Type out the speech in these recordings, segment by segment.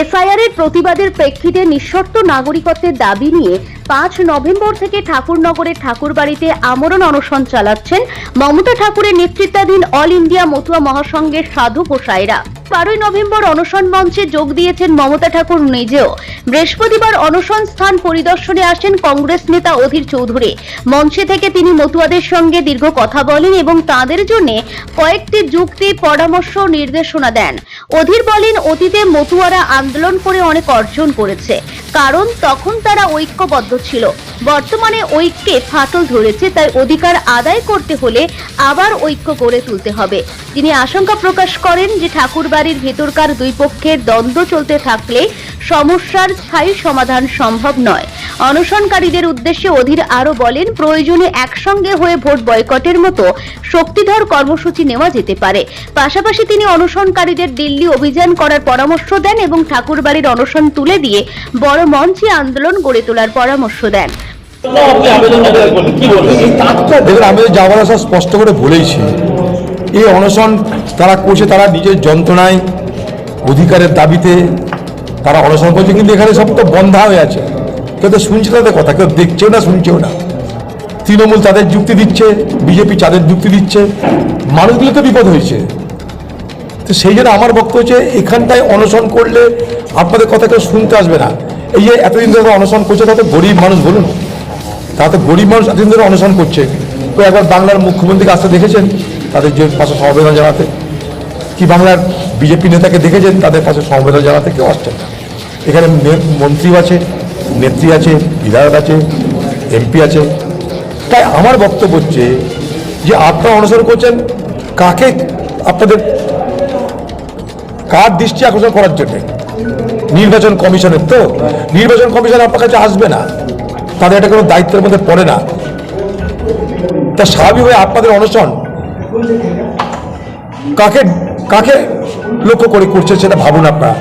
SIR এর প্রতিবাদের প্রেক্ষিতে নিঃশর্ত নাগরিকত্বের দাবি নিয়ে পাঁচ নভেম্বর থেকে ঠাকুরনগরের ঠাকুরবাড়িতে আমরণ অনশন চালাচ্ছেন মমতা ঠাকুরের নেতৃত্বাধীন অল ইন্ডিয়া মতুয়া মহাসংঘের সাধু গোসাইরা। বারোই নভেম্বর অনশন মঞ্চে যোগ দিয়েছেন মমতা ঠাকুর নিজেও। বৃহস্পতিবার অনশন স্থান পরিদর্শনে আসেন কংগ্রেস নেতা অধীর চৌধুরী। মঞ্চে থেকে তিনি মতুয়াদের সঙ্গে দীর্ঘ কথা বলেন এবং তাদের জন্য কয়েকটি যুক্তি, পরামর্শ নির্দেশনা দেন। অধীর বলেন অতীতে মতুয়ারা আন্দোলন করে অনেক অর্জন করেছে। কারণ তখন তারা ঐক্যবদ্ধ ছিল। বর্তমানে ঐক্যে ফাটল ধরেছে, তাই অধিকার আদায় করতে হলে আবার ঐক্য গড়ে তুলতে হবে। তিনি আশঙ্কা প্রকাশ করেন যে ঠাকুরবাড়ির ভেতরকার দুই পক্ষের দ্বন্দ্ব চলতে থাকলে সমস্যার স্থায়ী সমাধান সম্ভব নয়। অনশনকারীদের উদ্দেশ্যে অধীর আরও বলেন প্রয়োজনে একসঙ্গে হয়ে ভোট বয়কটের মতো শক্তিধর কর্মসূচি নেওয়া যেতে পারে। পাশাপাশি তিনি অনশনকারীদের দিল্লি অভিযান করার পরামর্শ দেন এবং ঠাকুরবাড়ির অনশন তুলে দিয়ে বড় মঞ্চে আন্দোলন গড়ে তোলার পরামর্শ দেন। দেখুন আমি যাওয়ার আসা স্পষ্ট করে বলেইছি এই অনশন তারা করছে তারা নিজের যন্ত্রণায় অধিকারের দাবিতে তারা অনশন করছে কিন্তু এখানে সব তো বন্ধা হয়ে আছে। কেউ শুনছে তাদের কথা, কেউ দেখছেও না, শুনছেও না। তৃণমূল তাদের যুক্তি দিচ্ছে, বিজেপি তাদের যুক্তি দিচ্ছে, মানুষগুলো তো বিপদ হয়েছে। তো সেই জন্য আমার বক্তব্য হচ্ছে, এখানটায় অনশন করলে আপনাদের কথা কেউ শুনতে আসবে না। এই যে এতদিন ধরে অনশন করছে তাতে গরিব মানুষ, বলুন। তাতে গরিব মানুষ এতদিন ধরে অনশন করছে। তো একবার বাংলার মুখ্যমন্ত্রীকে আসতে দেখেছেন, তাদের যে পাশে সমবেদনা জানাতে। কি বাংলার বিজেপি নেতাকে দেখেছেন, তাদের পাশে সমবেদনা জানাতে কেউ আসছেন না। এখানে মন্ত্রীও আছে নেত্রী আছে, বিধায়ক আছে, এমপি আছে। তাই আমার বক্তব্য হচ্ছে যে আপনারা অনুসরণ করছেন, কাকে আপনাদের কার দৃষ্টি আকর্ষণ করার জন্যে? নির্বাচন কমিশনের তো? নির্বাচন কমিশন আপনার কাছে আসবে না। তাদের এটা কোনো দায়িত্বের মধ্যে পড়ে না। তা স্বাভাবিকভাবে আপনাদের অনশন কাকে কাকে লক্ষ্য করে করছে সেটা ভাবুন আপনারা।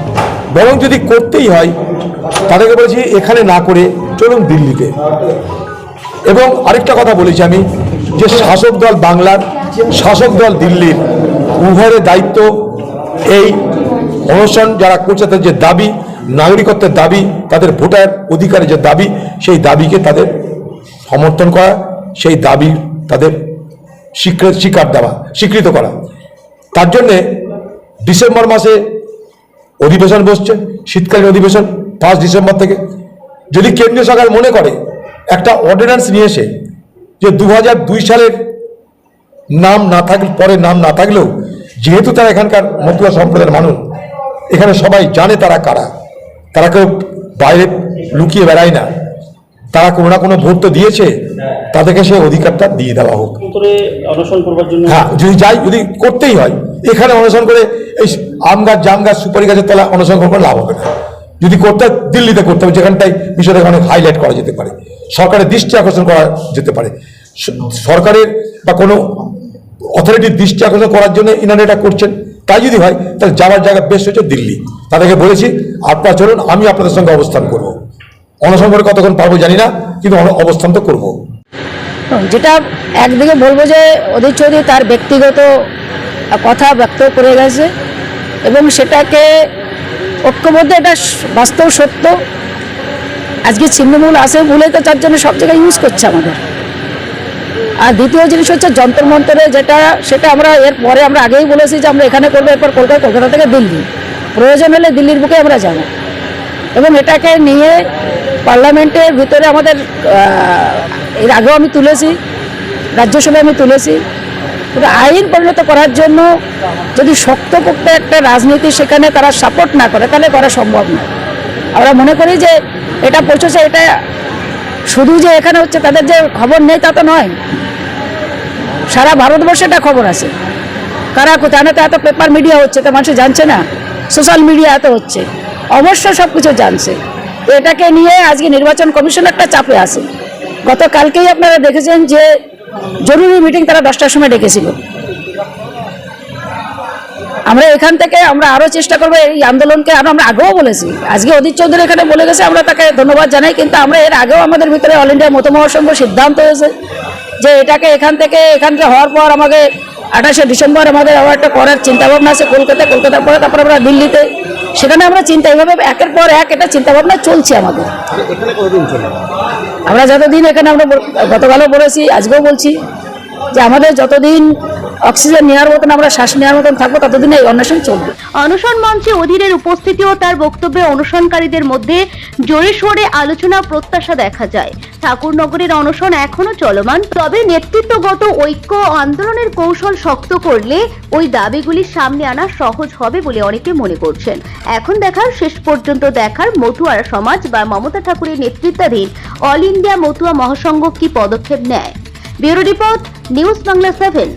বরং যদি করতেই হয় তাদেরকে বলেছি, এখানে না করে চলুন দিল্লিতে। এবং আরেকটা কথা বলেছি আমি, যে শাসক দল বাংলার, শাসক দল দিল্লির, উভয়ের দায়িত্ব এই অনশন যারা করছে, তাদের যে দাবি, নাগরিকত্বের দাবি, তাদের ভোটার অধিকারের যে দাবি, সেই দাবিকে তাদের সমর্থন করা, সেই দাবি তাদের স্বীকৃত স্বীকার দেওয়া, স্বীকৃত করা। তার জন্যে ডিসেম্বর মাসে অধিবেশন বসছে, শীতকালীন অধিবেশন। পাঁচ ডিসেম্বর থেকে। যদি কেন্দ্রীয় সরকার মনে করে একটা অর্ডিন্যান্স নিয়ে এসে যে দু দুই সালের নাম না থাকলে পরে নাম না থাকলেও যেহেতু তারা এখানকার মতুয়া সম্প্রদায়ের মানুষ এখানে সবাই জানে তারা কারা। তারা কেউ বাইরে লুকিয়ে বেড়ায় না। তারা কোনো না কোনো ভোট তো দিয়েছে তাদেরকে সেই অধিকারটা দিয়ে দেওয়া হোক। হ্যাঁ যদি যাই যদি করতেই হয় এখানে অনশন করে এই আম গাছ জাম গাছ সুপারি গাছের তলা অনশন করে লাভ হবে না। যদি করতে দিল্লিতে করতে হবে, যেখানটায় বিষয়টাকে অনেক হাইলাইট করা যেতে পারে, সরকারের দৃষ্টি আকর্ষণ করা যেতে পারে। সরকারের বা কোনো অথরিটির দৃষ্টি আকর্ষণ করার জন্য ইনারা এটা করছেন। তাই যদি হয়, তাহলে যাওয়ার জায়গা বেশ হচ্ছে দিল্লি। তাদেরকে বলেছি, আপনারা চলুন, আমি আপনাদের সঙ্গে অবস্থান করব। অনশন কতক্ষণ পারব জানি না, কিন্তু অবস্থান তো করব। যেটা একদিকে বলব যে অধীর চৌধুরী তার ব্যক্তিগত কথা ব্যক্ত করে গেছে, এবং সেটাকে ঐক্যবদ্ধ, এটা বাস্তব সত্য। আজকে ছিন্নমূল আছে বলে তো তার জন্য সব জায়গায় ইউজ করছে আমাদের। আর দ্বিতীয় জিনিস হচ্ছে যন্ত্র মন্ত্রে যেটা, সেটা আমরা এর পরে আমরা আগেই বলেছি যে আমরা এখানে করব, এরপর কলকাতা কলকাতা থেকে দিল্লি। প্রয়োজন হলে দিল্লির বুকে আমরা যাব। এবং এটাকে নিয়ে পার্লামেন্টের ভিতরে আমাদের এর আগেও আমি তুলেছি, রাজ্যসভায় আমি তুলেছি। কিন্তু আইন পরিণত করার জন্য যদি শক্ত করতে একটা রাজনীতি সেখানে তারা সাপোর্ট না করে, তাহলে করা সম্ভব না। আমরা মনে করি যে এটা পৌঁছেছে এটা শুধু যে এখানে হচ্ছে তাদের যে খবর নেই তা তো নয়। সারা ভারতবর্ষে এটা খবর আছে। কারা কোথায় না তো এত পেপার মিডিয়া হচ্ছে, তো মানুষ জানছে না। সোশ্যাল মিডিয়া এত হচ্ছে। অবশ্য সব কিছু জানছে। এটাকে নিয়ে আজকে নির্বাচন কমিশন একটা চাপে আছে। গতকালকেই আপনারা দেখেছেন যে জরুরি মিটিং তারা দশটার সময় ডেকেছিল। আমরা এখান থেকে আমরা আরও চেষ্টা করব এই আন্দোলনকে আরও আমরা আগেও বলেছি। আজকে অদিত চৌধুরী এখানে বলে গেছে, আমরা তাকে ধন্যবাদ জানাই, কিন্তু আমরা এর আগেও আমাদের ভিতরে অল ইন্ডিয়া মত মহাসংঘ সিদ্ধান্ত হয়েছে যে এটাকে এখান থেকে এখান থেকে হওয়ার পর আমাকে আঠাশে ডিসেম্বর আমাদের আবার একটা করার চিন্তাভাবনা আছে কলকাতায় কলকাতার পরে, তারপর আমরা দিল্লিতে। সেখানে আমরা চিন্তা, এইভাবে একের পর এক এটা চিন্তাভাবনা চলছে আমাদের। আমরা যতদিন এখানে আমরা গতকালও বলেছি আজকেও বলছি যে আমাদের যতদিন অক্সিজেন নেওয়ার মতন আমরা শ্বাস নেওয়ার মতন থাকব, ততদিন এই অন্বেষণ চলবে। অনশন মঞ্চে অধীরের উপস্থিতি ও তার বক্তব্যে অনশনকারীদের মধ্যে জোরে সোরে আলোচনা প্রত্যাশা দেখা যায়। ঠাকুরনগরের অনশন এখনও চলমান, তবে নেতৃত্বগত ঐক্য আন্দোলনের কৌশল শক্ত করলে ওই দাবিগুলি সামনে আনা সহজ হবে বলে অনেকে মনে করছেন। এখন দেখার, শেষ পর্যন্ত দেখার মতুয়ারা সমাজ বা মমতা ঠাকুরের নেতৃত্বাধীন অল ইন্ডিয়া মতুয়া মহাসংঘ কি পদক্ষেপ নেয়? Bureau report, news Bangla seven.